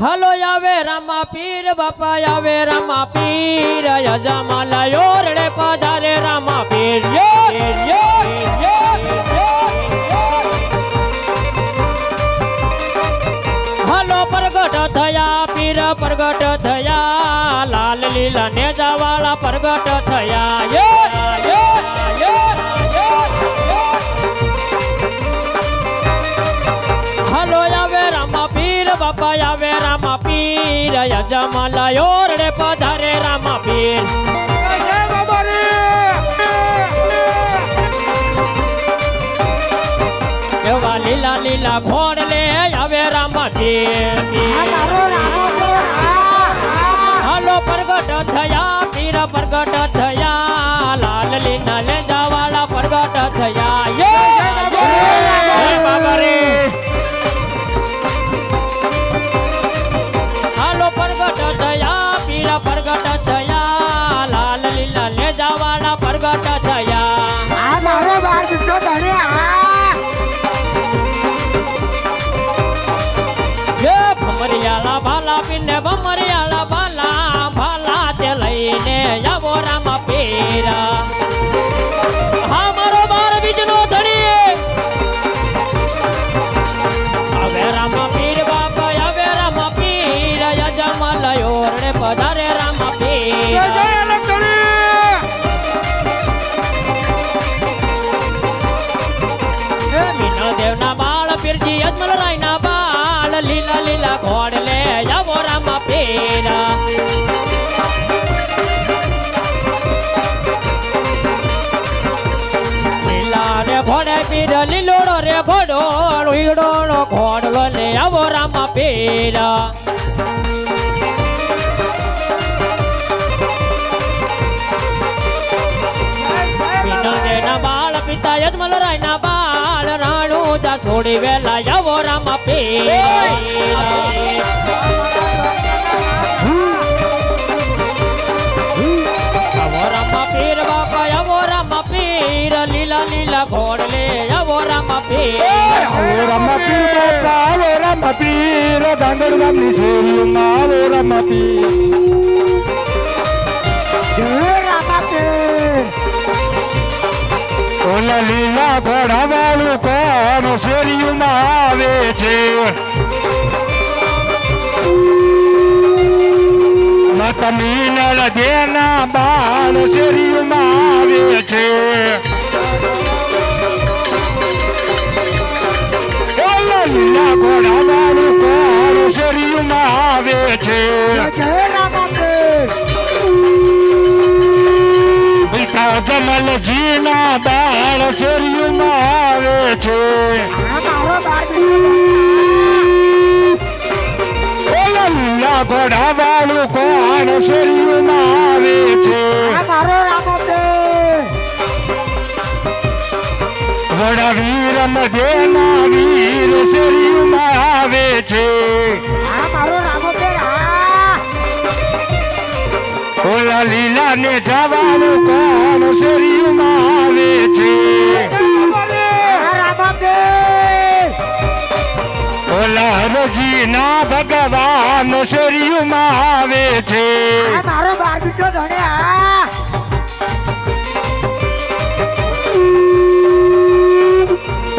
હાલો આવે રામા પીર, બાપા આવે રામા પીર યજમા લાયો રડે પધારે રામા પીર. હાલો પ્રગટ થયા, પીર પ્રગટ થયા, લાલ લીલા વાળા પ્રગટ થયા બાપા આવે રામા પીર. યજમા લાયો રડે પધારે રામા પીર. એવા લીલા લીલા ઘોડ લે આવે રામા પીર. હાલો પ્રગટ થયા, પીર પ્રગટ થયા, લાલ લીના લેજા વાળા પ્રગટ થયા. બાબા યે. હાલો પ્રગટ થયા પીર પ્રગટ થયા લાલ લીલા લેજા વાળા પ્રગટ થયા યે ભમરિયાળા ભાલા પીને ભમરિયાળા ભાલા ભાલા તે લઈને આવો રામ પીર. અજમલ રાયના બાળ લીલા લીલા ઘોડ લે આવો રામા પીર લીલા રે ઘોડે પીર લીલોડો રે ઘોડો હીડો ઘોડ લે આવો રામા વિનોદેના બાળ પિતા યજમલ રાયના બાળ રાણુ જા છોડી વેલા આવો રામા પીર આવો રામા પીર બાપા આવો રામા પીર લીલા લીલા ઘોડ લે આવો રામા પીર આવો રામા પીર બાપા આવો રામા પીર ગાંગડ ગામની શેરીઓમાં આવો રામા પીર ઓલા લીલા ઘોડા વાળું કોણ શેરીઓમાં આવે છે? મતમી નળ દેના બાળ શેરીઓમાં આવે છે. ઓલા લીલા ઘોડા વાળું કોણ આવે છે? પિતા જમલજીના બાળ શેરીઓમાં આવે છે. લીલા ઘોડા વાળું કોણ શેરીઓમાં આવે છે? વડા વીર મધેના વીર શેરીઓમાં આવે છે. ઓલા લીલા ને જવાનું કોણ શેરીઓમાં આવે છે? ઓલા હરજીના ભગવાન શેરીઓમાં આવે છે. મારો બીજો ધણે આ.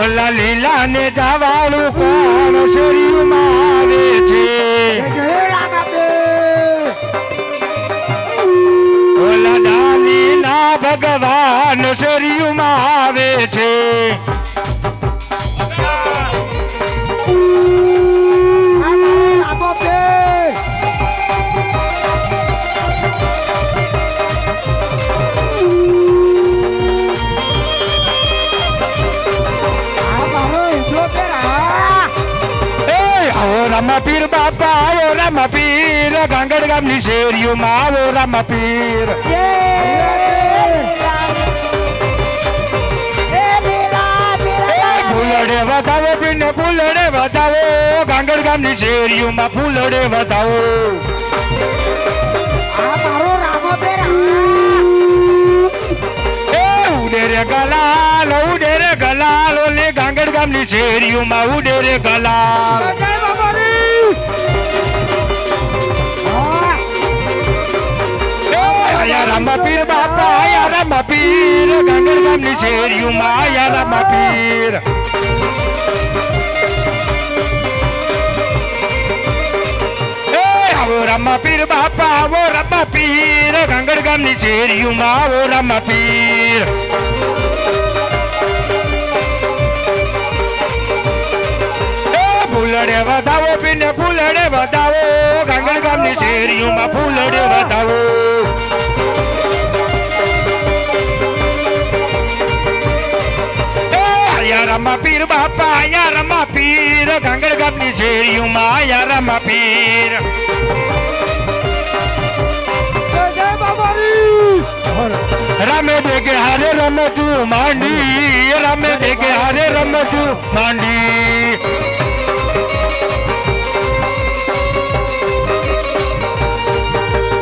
ઓલા લીલા ને જવાનું કોણ શેરીઓમાં આવે છે? ભગવાન શેરીઓમાં આવે છે. રામાપે આ મારો હિન્દુ પેરા એ આવો રામા પીર બાપા, આવો રામા પીર. ગાંગડ ગામની શેરીઓમાં આવો રામા પીને ફૂલડે વધાવો ગાંગડ ગામની શેરીઓમાં ફૂલડે વધાવો. એ ઉડે રે ગલાલ ઉડેરે ગલાલ ઓલી ગાંગડ ગામની શેરીઓમાં ઉડેરે ગલાલ. રામા પીર, બાપા આયા રામા પીર. ગાંગર ગામની પીર. આવો રામા પીર, બાપા આવો રામા પીર. ગાંગર ગામની શેરીઓમાં આવો રામા પીર. ફૂલડે વધાવો પીને ફૂલડે વધાવો. ગાંગર ગામની શેરીઓમાં ફૂલડે વધાવો. રામા પીર બાપા આયા રામા પીર ગાંગર ગામની શેરીઓમાં આયા રામા પીર રામે દેગે હારે રમતું માંડી રામે દેગે હારે રમતું માંડી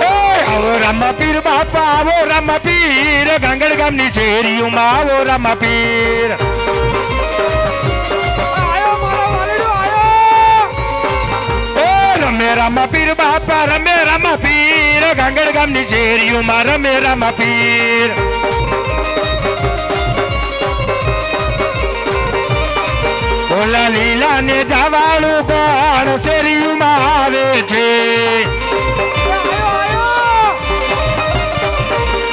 એ આવો રામા પીર બાપા આવો રામા પીર ગાંગડ ગામની શેરીઓમાં આવો રામા પીર રમે પીર બાપા, રમે રામા પીર, ગાંગડ ગામની શેરીઓમાં રમે રામા પીર. ઓલા લીલા ને જવાળું કોણ શેરીઓમાં આવે છે?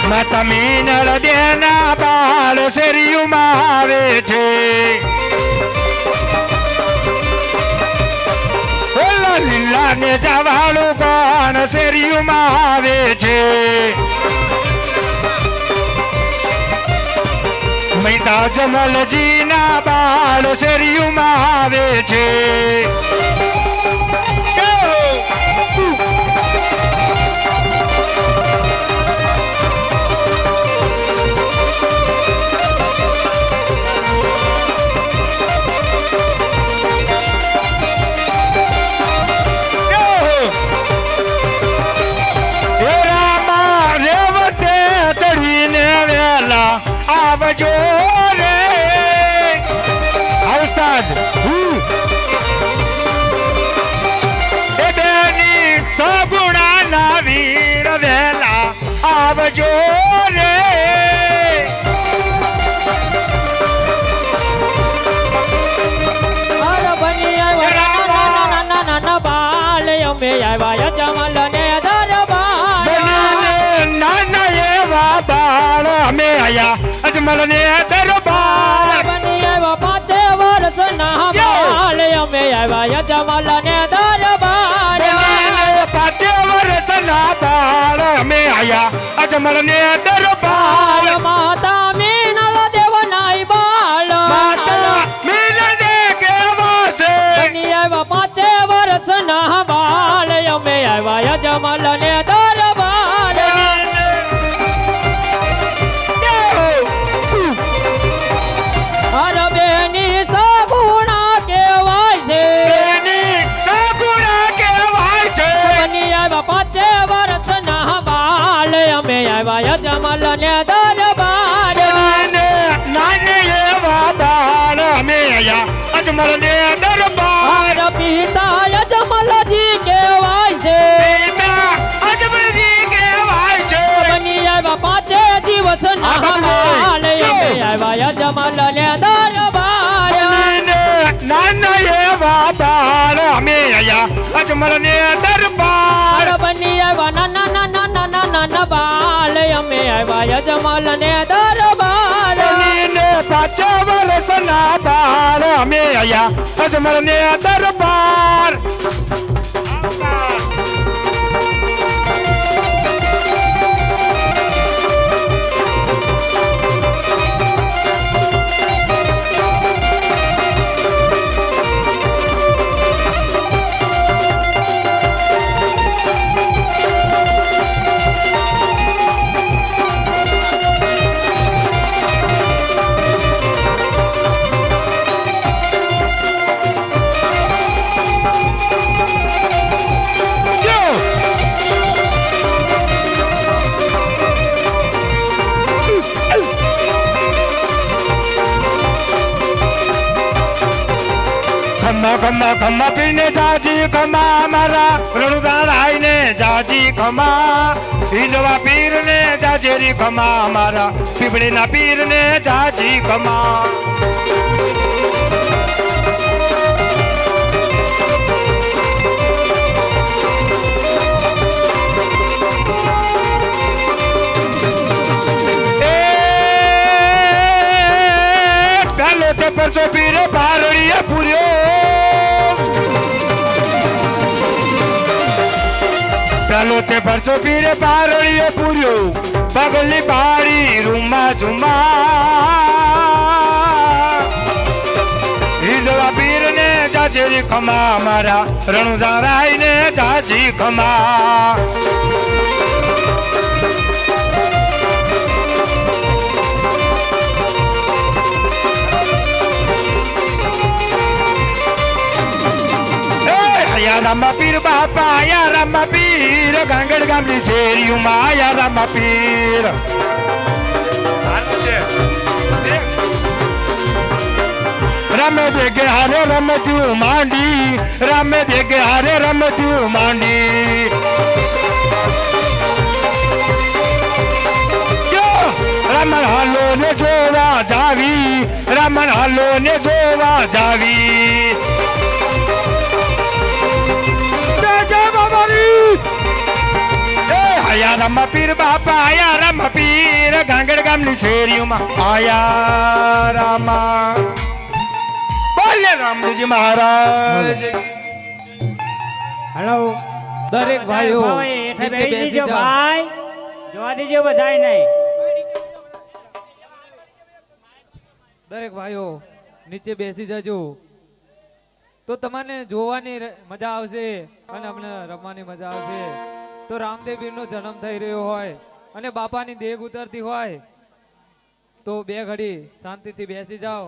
માતા મીનળ દેના બાળ શેરીઓમાં આવે છે. ઓલા લીલા ને જવાળું કોણ શેરીઓમાં આવે છે. મૈતા જમલજી ના બાળ શેરીઓમાં આવે છે. હે આવજો રે. અવસાદ એ બેની સગુણા ના વીર વેલા આવજો રે. અમે આવ્યા જમલ બાળ અમે આયા અજમલ ને દરબાર બની આવ્યા પાંચે વર્ષ ના બાલ અમે આવ્યા જમલ ને દરબાર બનીને પાતે વર્ષના બાળ અમે આયા અજમલ ને દરબાર માતા મીનળ દેવ નાઈ બાળ માતા આયા દરબાર. પિતા કહેવાય છે. પિતા અજમલજી કહેવાય છે. બની આવ્યા પાંચે દિવસ ના જો. આવ્યા જમલ દરબાર. નાના એવા બાળ અમે આયા અજમલ દરબાર. બની આવ્યા નાના નાના નાના નાના બાલ અમે આવ્યા જમલ ને દરબાર. બનીને પાછા વર્ષના બાળ અમે આયા અજમલ ખમા મારા રણુદાર આઈને જાજી ખમા હિંદવા પીર ને જાજેરી ખમા મારા પીપળીના પીર ને જાજી ખમા પેલો તે પારડીએ પેલો તે ભરતો પીરે પારડીએ પૂર્યો. પગલી પાડી રૂમા ઝુમા. હિંદવા પીર ને જાજેરી ખમા મારા રણુદારાઈ ને જાજી ખમા. આયા રામા પીર બાપા આયા રામા પીર ગાંગડ ગામની શેરીઓમાં આયા રામા પીર રમે દેગે હારે રમતું માંડી, રમે દેગે હારે રમતું માંડી યો! રમણ હાલો ને જોવા જાવી, રમણ હાલો ને જોવા જાવી જય બાબારી આયા રામા પીર બાપા આયા રમ પીર ગાંગડ ગામની શેરીઓમાં આયા રામા બોલે રામજી મહારાજ હેલો, દરેક ભાઈઓ બેસી બેસી ભાઈ જોવા દીજો બધાય નહીં દરેક ભાઈઓ નીચે બેસી જજો. તો તમને જોવાની મજા આવશે. અને અમને રમવાની મજા આવશે. તો રામદેવ નો જન્મ થઈ રહ્યો હોય અને બાપાની દેગ ઉતરતી હોય, તો બે ઘડી શાંતિથી બેસી જાઓ.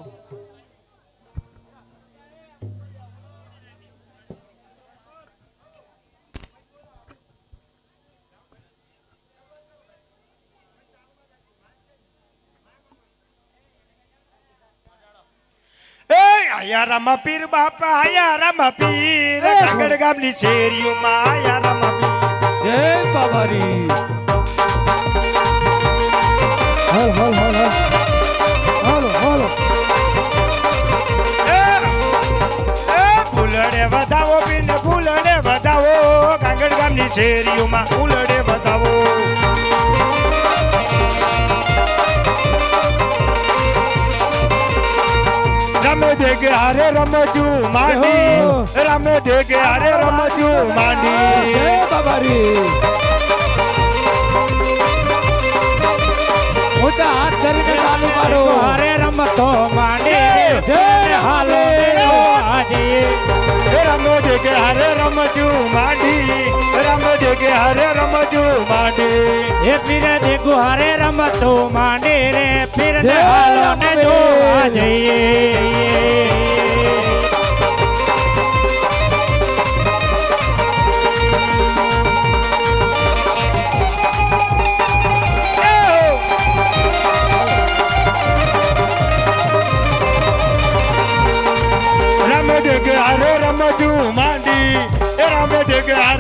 આયા રામા પીર બાપા આયા રામા પીર ગાંગડ ગામની શેરીઓમાં આયા રામા પીર. જય બાબારી. હલ હલ હલ. હલ હલ. હલો એ એ ફૂલડે વધાવો પીને ફૂલડે વધાવો. ગાંગડ ગામની શેરીઓમાં ફૂલડે વધાવો. રમે દેગે હારે રમજુ માંડી રમે દેગે હારે રમજુ માંડી જય બાબારી ઊંચા હાથ કરીને ચાલુ કરો હરે રમતો માંડે જય હાલો આજે રમો દેગે હારે રમજુ માંડી રમો દેગે હારે રમજુ માંડી એ પીરે દેખું હરે રમતો માંડે રે પીર ને જય હાલો ને રામદેવ. જોવા જઈએ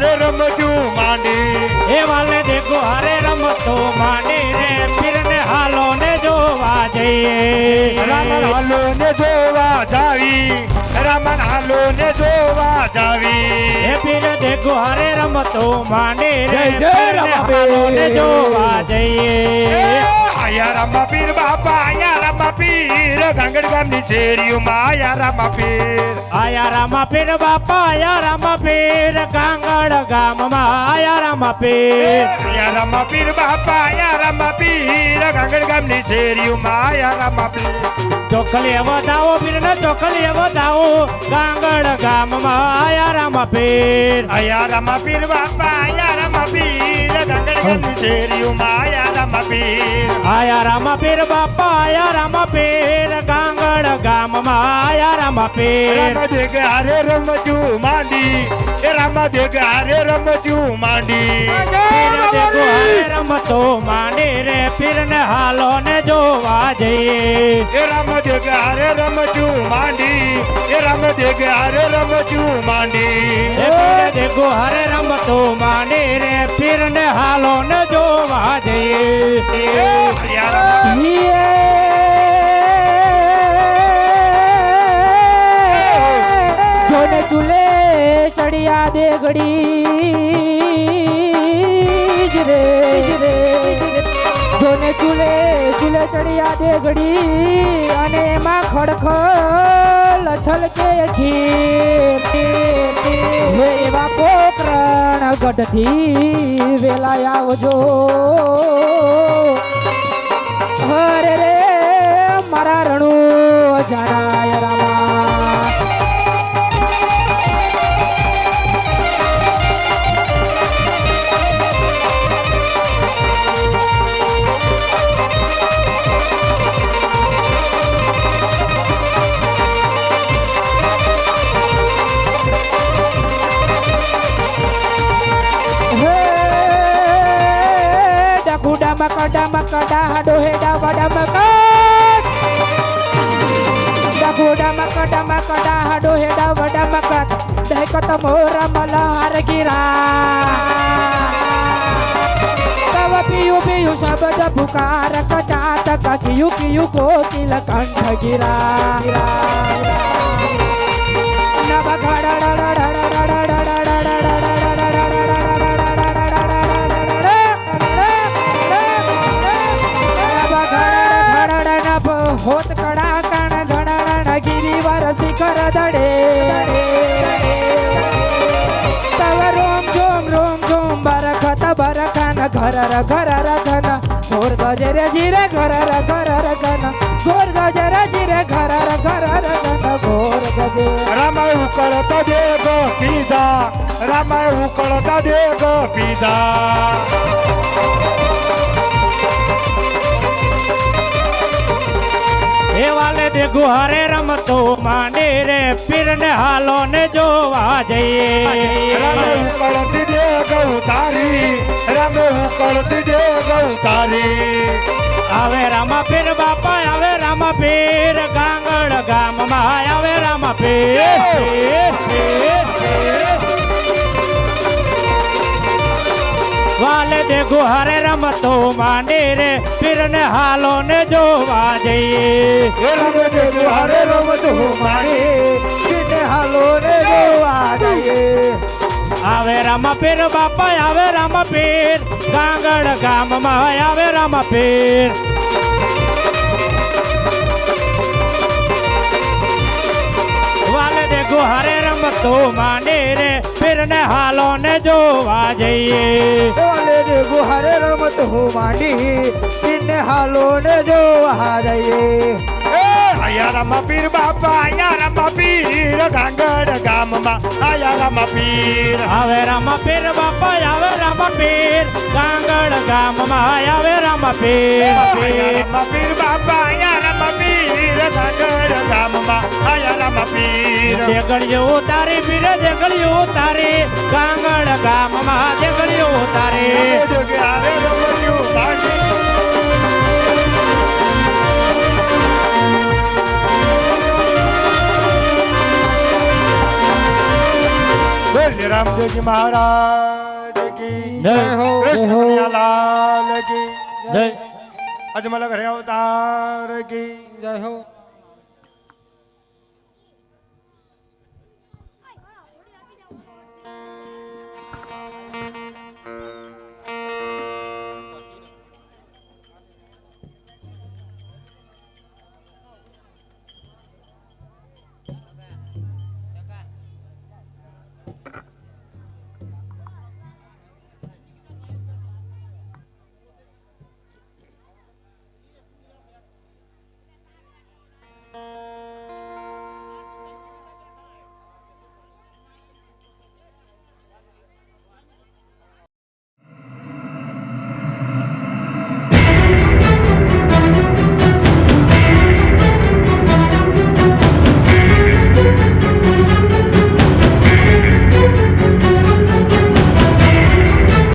હારે રમજુ માંડી. એ વાલે દેખો હરે રમતો માંડી રે પીર ને હાલો ને જોવા જઈએ. રામન હાલો ને જોવા જાવી રામન હાલો ને જોવા જાવી. એ પીર દેખો હરે રમતો માંડી રે જય જય પીર ને હાલો ને જોવા જઈએ. રામા પીર બાપા આયા રામા પીર ગાંગડ ગામની શેરીઓમાં આયા રામા પીર આયા રામા પીર બાપા આયા રામા પીર કાંગડ ગામમાં આયા રામા પીર આયા રામા પીર બાપા આયા રામા પીર ગાંગડ ગામની શેરીઓમાં આયા રામા પીર ચોકલી વધાવો પીર ને ચોકલી વધાવો કાંગડ ગામમાં આયા રામા પીર આયા રામા પીર બાપા આયા રામા પીર ગાંગડ ગામની શેરીઓમાં આયા રામા પીર આયા રામા પીર બાપા આયા રામા પીર કાંગડ ગામમાં આયા રામા પીર રામા દેગે હારે રમજુ માંડી એ રામા દેગે હારે રમજુ માંડી. પીર દેખો હરે રમતો માંડે રે પીર ને હાલો જોવા જઈએ એ રામ દેગ હારે રમજું માંડી એ રામ દેગ હારે રમજું માંડી એ પીરે દેગો હરે રમતો માંડી રે પીર ને હાલો ને જોવા જઈએ એ હરિયારા જોને ચૂલે ચડિયા દે ચૂલે ચૂલે ચડિયા દે ઘડી, અને એમાં ખડખડ છલકે હે એવા પોકરણ ગઢથી વેલા આવજો. હરે રે, મારા રણુ જાનાય डमका डबो डमक डमक डाडो हे डब डमकत ढकत मोर मला हर गिरा कव पियू पियू शब्द पुकार कचात ककियू कियू कोकिल कंठ गिरा होत कडा कण घडण गिरीवर शिखर दडे तव रोम झोम रोम झोम, बरखत बरखन घरर घर रखन घोर गजर जिरे घरर घर रखन घोर गजर जिरे घरर घर रखन घोर गजर रामाय उकळता दे गो पीदा रामाय उकळता दे गो पीदा રામાય ઉકળતા દેગ પીધા એ વાલે દેગો હરે રમતો માંડી રે પીર ને હાલો ને જોવા જઈએ. રામે ઉકળતી દેગ ઉતારી રામે ઉકળતી દેગ ઉતારી આવે રામા પીર બાપા આવે રામા પીર ગાંગડ ગામમાં આવે રામા પીર દેગો હરે રમતો માંડે રે પીરને હાલો ને જોવા જઈએ. દેગ હારે રમત હું મારી હાલો ને જોવા જઈએ. આવે રામા પીર બાપા આવે રામા પીર ગાંગડ ગામમાં આવે રામા પીર રમતો માંડી રે પીર ને હાલો ને જોવા જઈએ. ડોલે de ગુહારે રમત હું માંડી જીને હાલો ને જોવા જઈએ. એ આયા પીર બાપા આયા રામા પીર ગાંગડ ગામમાં આયા રામા પીર. આવે રામા પીર બાપા આવે રામા પીર ગાંગડ ગામમાં આવે રામા પીર આયારામા પીર બાપા આયા રામા પીર ગાંગડ ગામમાં આયા રામા પીર દેગળિયો તારી પીરે દેગળિયો તારી ગાંગડ ગામમાં બોલ રામદેવજી મહારાજ કી જય હો કૃષ્ણ કનૈયાલાલ કી જય અજમલ ઘરે અવતાર કી જય હો